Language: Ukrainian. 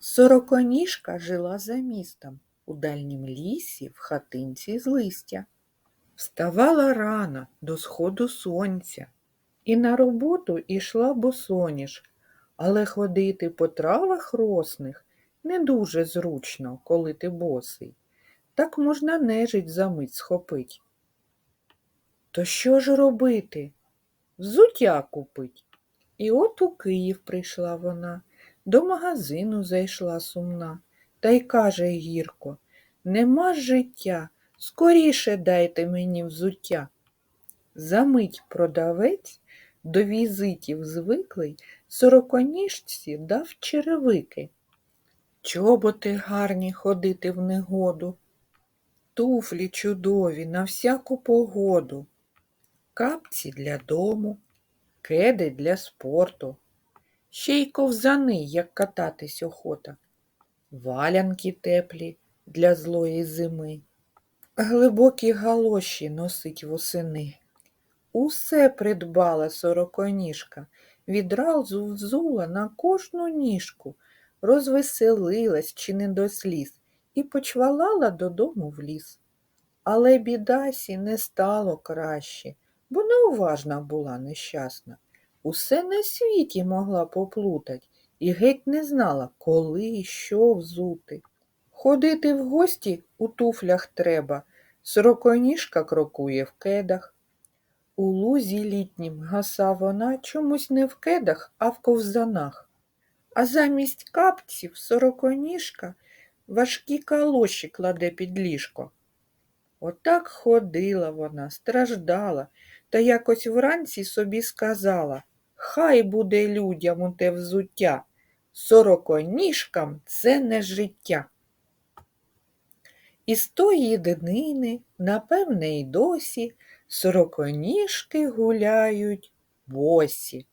Сороконіжка жила за містом у дальнім лісі в хатинці з листя. Вставала рано до сходу сонця і на роботу ішла босоніж, але ходити по травах росних не дуже зручно, коли ти босий. Так можна нежить за мить схопить. То що ж робити? Взуття купить. І от у Київ прийшла вона, до магазину зайшла сумна, та й каже гірко, нема життя, скоріше дайте мені взуття. Замить продавець до візитів звиклий сороконіжці дав черевики. Чоботи гарні ходити в негоду, туфлі чудові на всяку погоду, капці для дому, кеди для спорту, ще й ковзани, як кататись охота, валянки теплі для злої зими, глибокі галоші носить восени. Усе придбала сороконіжка, відразу взула на кожну ніжку, розвеселилась чи не до сліз і почвалала додому в ліс. Але бідасі не стало краще, бо неуважна була нещасна. Усе на світі могла поплутать і геть не знала, коли і що взути. Ходити в гості у туфлях треба, сороконіжка крокує в кедах. У лузі літнім гаса вона чомусь не в кедах, а в ковзанах. А замість капців сороконіжка важкі калоші кладе під ліжко. Отак ходила вона, страждала, та якось вранці собі сказала Хай буде людям у те взуття, сороконіжкам це не життя. І з тої днини, напевне, й досі, сороконіжки гуляють босі.